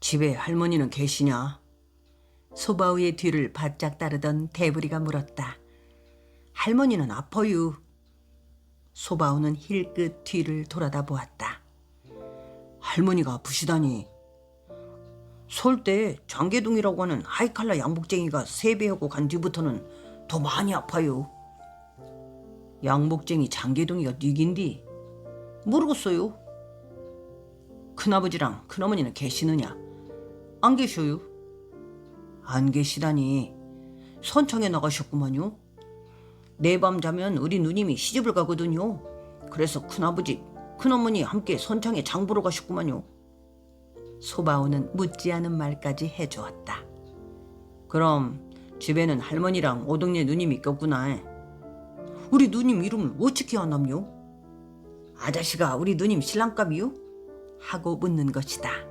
집에 할머니는 계시냐? 소바우의 뒤를 바짝 따르던 대부리가 물었다. 할머니는 아파요. 소바우는 힐끗 뒤를 돌아다 보았다. 할머니가 아프시다니. 서울 때 장계동이라고 하는 하이칼라 양복쟁이가 세배하고 간 뒤부터는 더 많이 아파요. 양복쟁이 장계동이가 뉘긴디? 모르겠어요. 큰아버지랑 큰어머니는 계시느냐? 안 계셔요. 안 계시다니. 선창에 나가셨구만요. 내밤 자면 우리 누님이 시집을 가거든요. 그래서 큰아버지, 큰어머니 함께 선창에 장 보러 가셨구만요. 소바오는 묻지 않은 말까지 해주었다. 그럼 집에는 할머니랑 오동네 누님이 있겠구나. 우리 누님 이름을 어떻게 아남요? 아저씨가 우리 누님 신랑감이요? 하고 묻는 것이다.